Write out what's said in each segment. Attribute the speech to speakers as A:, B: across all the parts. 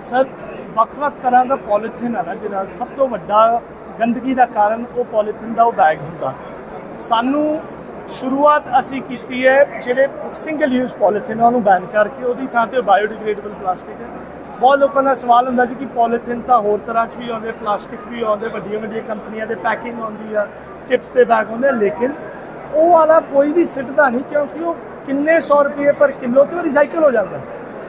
A: Sir ਵੱਖ-ਵੱਖ ਤਰ੍ਹਾਂ ਦਾ polythene ਆ ਨਾ ਜਿਹੜਾ ਸਭ ਤੋਂ ਵੱਡਾ ਗੰਦਗੀ ਦਾ ਕਾਰਨ ਉਹ ਪੋਲੀਥੀਨ ਦਾ ਉਹ ਬੈਗ ਹੁੰਦਾ। ਸਾਨੂੰ ਸ਼ੁਰੂਆਤ ਅਸੀਂ ਕੀਤੀ ਹੈ ਜਿਹੜੇ ਸਿੰਗਲ ਯੂਜ਼ ਪੋਲੀਥੀਨ ਉਹਨੂੰ ਬੈਨ ਕਰਕੇ ਉਹਦੀ ਥਾਂ ਤੇ ਬਾਇਓਡੀਗ੍ਰੇਡੇਬਲ ਪਲਾਸਟਿਕ ਹੈ। ਬਹੁਤ ਲੋਕਾਂ ਦਾ ਸਵਾਲ ਹੁੰਦਾ ਜੀ ਕਿ ਪੋਲੀਥੀਨ ਤਾਂ ਹੋਰ ਤਰ੍ਹਾਂ 'ਚ ਵੀ ਆਉਂਦੇ ਪਲਾਸਟਿਕ ਵੀ ਆਉਂਦੇ ਵੱਡੀਆਂ ਵੱਡੀਆਂ ਕੰਪਨੀਆਂ ਦੇ ਪੈਕਿੰਗ ਆਉਂਦੀ ਆ ਚਿਪਸ ਦੇ ਬੈਗ ਹੁੰਦੇ ਆ, ਲੇਕਿਨ ਉਹ ਵਾਲਾ ਕੋਈ ਵੀ ਸਿੱਟਦਾ ਨਹੀਂ ਕਿਉਂਕਿ ਉਹ ਕਿੰਨੇ 100 ਰੁਪਏ ਪਰ ਕਿਲੋ ਤੇ ਰਿਸਾਈਕਲ ਹੋ ਜਾਂਦਾ।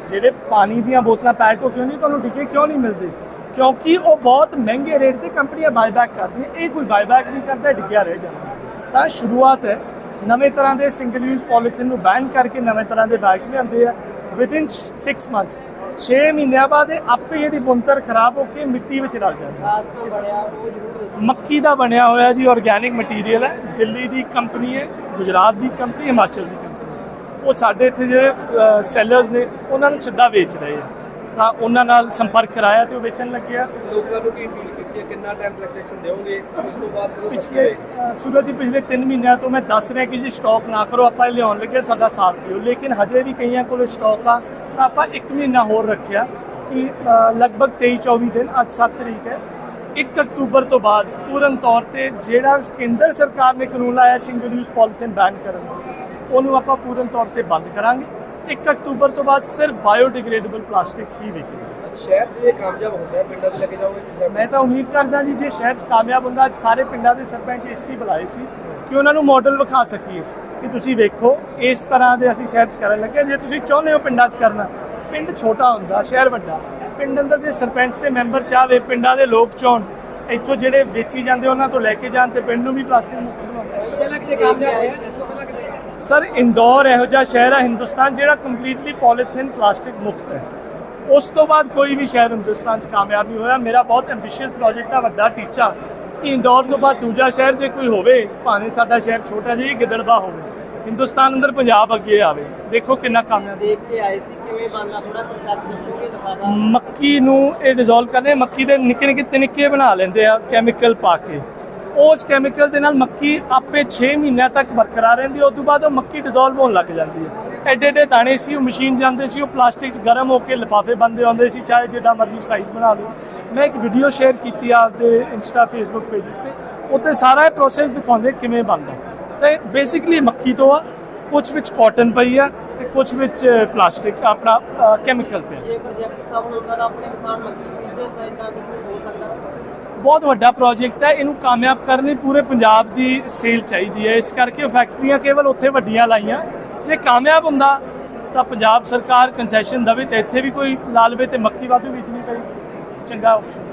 A: ਜਿਹੜੇ ਪਾਣੀ ਦੀਆਂ ਬੋਤਲਾਂ ਪੈਕ ਹੋ ਕੇ ਹੁੰਦੀਆਂ ਤੁਹਾਨੂੰ ਡਿੱਗੇ ਕਿਉਂ ਨਹੀਂ ਮਿਲਦੇ? ਕਿਉਂਕਿ ਉਹ ਬਹੁਤ ਮਹਿੰਗੇ ਰੇਟ ਤੇ ਕੰਪਨੀਆਂ ਬਾਇਬੈਕ ਕਰਦੀਆਂ ਇਹ ਕੋਈ ਬਾਇਬੈਕ ਨਹੀਂ ਕਰਦਾ ਡਿੱਗਿਆ ਰਹਿ ਜਾਂਦਾ। ਤਾਂ ਸ਼ੁਰੂਆਤ ਹੈ ਨਵੇਂ ਤਰ੍ਹਾਂ ਦੇ ਸਿੰਗਲ ਯੂਜ਼ ਪੋਲੀਥੀਨ ਨੂੰ ਬੈਨ ਕਰਕੇ ਨਵੇਂ ਤਰ੍ਹਾਂ ਦੇ ਬੈਗਸ ਲਿਆਂਦੇ ਆ ਵਿਦਿਨ 6 ਮੰਥਸ 6 ਮਹੀਨਿਆਂ ਬਾਅਦ ਇਹ ਆਪੇ ਇਹਦੀ ਬੁੰਤਰ ਖਰਾਬ ਹੋ ਕੇ ਮਿੱਟੀ ਵਿੱਚ ਰਲ ਜਾਂਦੀ। ਮੱਕੀ ਦਾ ਬਣਿਆ ਹੋਇਆ ਜੀ ਆਰਗੇਨਿਕ ਮਟੀਰੀਅਲ ਹੈ। ਦਿੱਲੀ ਦੀ ਕੰਪਨੀ ਹੈ ਗੁਜਰਾਤ ਦੀ ਕੰਪਨੀ ਹਿਮਾਚਲ ਦੀ ਉਹ ਸਾਡੇ ਇੱਥੇ ਜਿਹੜੇ ਸੈਲਰਸ ਨੇ ਉਹਨਾਂ ਨੂੰ ਸਿੱਧਾ ਵੇਚ ਰਹੇ ਆ। ਤਾਂ ਉਹਨਾਂ ਨਾਲ ਸੰਪਰਕ ਕਰਾਇਆ ਤੇ ਉਹ ਵੇਚਣ ਲੱਗਿਆ
B: ਲੋਕਾਂ ਨੂੰ ਕੀ ਅਪੀਲ ਕੀਤੀ ਹੈ? ਕਿੰਨਾ ਟਾਈਮ ਰਿਲੈਕਸੇਸ਼ਨ ਦਿਓਗੇ? ਉਸ ਤੋਂ ਬਾਅਦ ਕਦੋਂ
A: ਪਿਛਲੇ ਸੂਰਜ ਜੀ ਪਿਛਲੇ 3 ਮਹੀਨਿਆਂ ਤੋਂ ਮੈਂ ਦੱਸ ਰਿਹਾ ਕਿ ਜੀ ਸਟਾਕ ਨਾ ਕਰੋ ਆਪਾਂ ਇਹ ਲਿਆਉਣ ਲੱਗੇ ਸਾਡਾ ਸਾਥ ਦਿਓ। ਲੇਕਿਨ ਹਜੇ ਵੀ ਕਈਆਂ ਕੋਲ ਸਟਾਕ ਆ ਤਾਂ ਆਪਾਂ 1 ਮਹੀਨਾ ਹੋਰ ਰੱਖਿਆ ਕਿ ਲਗਭਗ 23 24 ਦਿਨ ਅੱਜ 7 ਤਰੀਕ ਹੈ। 1 ਅਕਤੂਬਰ ਤੋਂ ਬਾਅਦ ਪੂਰਨ ਤੌਰ ਤੇ ਜਿਹੜਾ ਕੇਂਦਰ ਸਰਕਾਰ ਨੇ ਕਾਨੂੰਨ ਲਾਇਆ ਸਿੰਗਲ ਯੂਜ਼ ਪੋਲੀਥੀਨ ਬੈਨ ਕਰਨ ਦਾ ਉਹਨੂੰ ਆਪਾਂ ਪੂਰਨ ਤੌਰ ਤੇ ਬੰਦ ਕਰਾਂਗੇ। 1 ਅਕਤੂਬਰ ਤੋਂ ਬਾਅਦ ਸਿਰਫ ਬਾਇਓਡੀਗ੍ਰੇਡੇਬਲ ਪਲਾਸਟਿਕ ਹੀ ਵਿਕੇਗਾ।
B: ਸ਼ਹਿਰ 'ਚ ਇਹ ਕਾਮਯਾਬ ਹੁੰਦਾ ਪਿੰਡਾਂ 'ਚ ਲੈ ਕੇ ਜਾਓਗੇ
A: ਮੈਂ ਤਾਂ ਉਮੀਦ ਕਰਦਾ ਜੀ ਜੇ ਸ਼ਹਿਰ 'ਚ ਕਾਮਯਾਬ ਹੁੰਦਾ ਅੱਜ ਸਾਰੇ ਪਿੰਡਾਂ ਦੇ ਸਰਪੰਚ ਇਸ ਲਈ ਬੁਲਾਏ ਸੀ ਕਿ ਉਹਨਾਂ ਨੂੰ ਮਾਡਲ ਵਿਖਾ ਸਕੀਏ ਕਿ ਤੁਸੀਂ ਵੇਖੋ ਇਸ ਤਰ੍ਹਾਂ ਦੇ ਅਸੀਂ ਸ਼ਹਿਰ 'ਚ ਕਰਨ ਲੱਗੇ ਜੇ ਤੁਸੀਂ ਚਾਹੁੰਦੇ ਹੋ ਪਿੰਡਾਂ 'ਚ ਕਰਨਾ ਪਿੰਡ ਛੋਟਾ ਹੁੰਦਾ ਸ਼ਹਿਰ ਵੱਡਾ ਪਿੰਡ ਅੰਦਰ ਜੇ ਸਰਪੰਚ ਤੇ ਮੈਂਬਰ ਚਾਹਵੇ ਪਿੰਡਾਂ ਦੇ ਲੋਕ ਚਾਹਣ ਇੱਥੋਂ ਜਿਹੜੇ ਵੇਚੀ ਜਾਂਦੇ ਉਹਨਾਂ ਤੋਂ ਲੈ ਕੇ ਜਾਣ ਤੇ ਪਿੰਡ ਨੂੰ ਵੀ ਪਲਾਸਟਿਕ ਮੁਕਤ ਬਣਾਉਣਾ।
C: ਪਹਿਲਾਂ ਕਿਤੇ ਕਾਮਯਾਬ ਹੋਇਆ
A: ਸਰ ਇੰਦੌਰ ਇਹੋ ਜਿਹਾ ਸ਼ਹਿਰ ਹੈ ਹਿੰਦੁਸਤਾਨ ਜਿਹੜਾ ਕੰਪਲੀਟਲੀ ਪੋਲੀਥੀਨ ਪਲਾਸਟਿਕ ਮੁਕਤ ਹੈ। ਉਸ ਤੋਂ ਬਾਅਦ ਕੋਈ ਵੀ ਸ਼ਹਿਰ ਹਿੰਦੁਸਤਾਨ 'ਚ ਕਾਮਯਾਬ ਨਹੀਂ ਹੋਇਆ। ਮੇਰਾ ਬਹੁਤ ਐਂਬੀਸ਼ੀਅਸ ਪ੍ਰੋਜੈਕਟ ਆ ਵੱਡਾ ਟੀਚਾ। ਕਿ ਇੰਦੌਰ ਤੋਂ ਬਾਅਦ ਦੂਜਾ ਸ਼ਹਿਰ ਜੇ ਕੋਈ ਹੋਵੇ ਭਾਵੇਂ ਸਾਡਾ ਸ਼ਹਿਰ ਛੋਟਾ ਜਿਹਾ ਹੀ ਗਿੱਦੜਵਾ ਹੋਵੇ ਹਿੰਦੁਸਤਾਨ ਅੰਦਰ ਪੰਜਾਬ ਅੱਗੇ ਆਵੇ। ਦੇਖੋ ਕਿੰਨਾ ਕਾਮਯਾਬ
C: ਦੇਖ ਕੇ ਆਏ ਸੀ ਕਿਵੇਂ ਬਣਦਾ ਥੋੜਾ ਪ੍ਰੋਸੈਸ ਦੱਸੋਗੇ ਲਿਫਾਫਾ?
A: ਮੱਕੀ ਨੂੰ ਇਹ ਡਿਸੋਲਵ ਕਰਦੇ ਮੱਕੀ ਦੇ ਨਿੱਕੇ ਨਿੱਕੇ ਤਿਨਕੇ ਬਣਾ ਲੈਂਦੇ ਆ ਕੈਮੀਕਲ ਪਾ ਕੇ। ਉਸ ਕੈਮੀਕਲ ਦੇ ਨਾਲ ਮੱਕੀ ਆਪੇ 6 ਮਹੀਨਿਆਂ ਤੱਕ ਬਰਕਰਾਰ ਰਹਿੰਦੀ ਹੈ। ਉਸ ਤੋਂ ਬਾਅਦ ਉਹ ਮੱਕੀ ਡਿਸੋਲਵ ਹੋਣ ਲੱਗ ਜਾਂਦੀ ਹੈ। ਐਡੇ ਐਡੇ ਦਾਣੇ ਸੀ, ਉਹ ਮਸ਼ੀਨ ਜਾਂਦੇ ਸੀ, ਉਹ ਪਲਾਸਟਿਕ 'ਚ ਗਰਮ ਹੋ ਕੇ ਲਿਫਾਫੇ ਬੰਦੇ ਆਉਂਦੇ ਸੀ, ਚਾਹੇ ਜਿੱਦਾਂ ਮਰਜ਼ੀ ਸਾਈਜ਼ ਬਣਾ ਲਓ। ਮੈਂ ਇੱਕ ਵੀਡੀਓ ਸ਼ੇਅਰ ਕੀਤੀ ਆ ਆਪਦੇ ਇੰਸਟਾ ਫੇਸਬੁੱਕ ਪੇजेस ਤੇ। ਉੱਤੇ ਸਾਰਾ ਇਹ ਪ੍ਰੋਸੈਸ ਦਿਖਾਉਂਦੇ ਕਿਵੇਂ ਬਣਦਾ। ਤੇ ਬੇਸਿਕਲੀ ਮੱਕੀ ਤੋਂ ਆ ਕੁਝ ਵਿੱਚ ਕਾਟਨ ਪਈ ਆ ਤੇ ਕੁਝ ਵਿੱਚ ਪਲਾਸਟਿਕ ਆਪਣਾ ਕੈਮੀਕਲ ਪਿਆ।
C: ਜੇ ਪ੍ਰੋਜੈਕਟ ਸਫਲ ਹੁੰਦਾ ਤਾਂ ਆਪਣੇ ਕਿਸਾਨ ਮੱਕੀ ਬੀਜਦੇ ਤਾਂ ਇਦਾਂ ਕੁਝ ਹੋ ਸਕਦਾ।
A: ਬਹੁਤ ਵੱਡਾ ਪ੍ਰੋਜੈਕਟ ਹੈ ਇਹਨੂੰ ਕਾਮਯਾਬ ਕਰਨ ਲਈ ਪੂਰੇ ਪੰਜਾਬ ਦੀ ਸੇਲ ਚਾਹੀਦੀ ਹੈ। ਇਸ ਕਰਕੇ ਉਹ ਫੈਕਟਰੀਆਂ ਕੇਵਲ ਉੱਥੇ ਵੱਡੀਆਂ ਲਾਈਆਂ। ਜੇ ਕਾਮਯਾਬ ਹੁੰਦਾ ਤਾਂ ਪੰਜਾਬ ਸਰਕਾਰ ਕੰਸੈਸ਼ਨ ਦੇਵੇ ਤੇ ਇੱਥੇ ਵੀ ਕੋਈ ਲਾ ਲਵੇ ਤੇ ਮੱਕੀ ਵਾਧੂ ਵੇਚਣੀ ਪਈ ਚੰਗਾ ਆਪਸ਼ਨ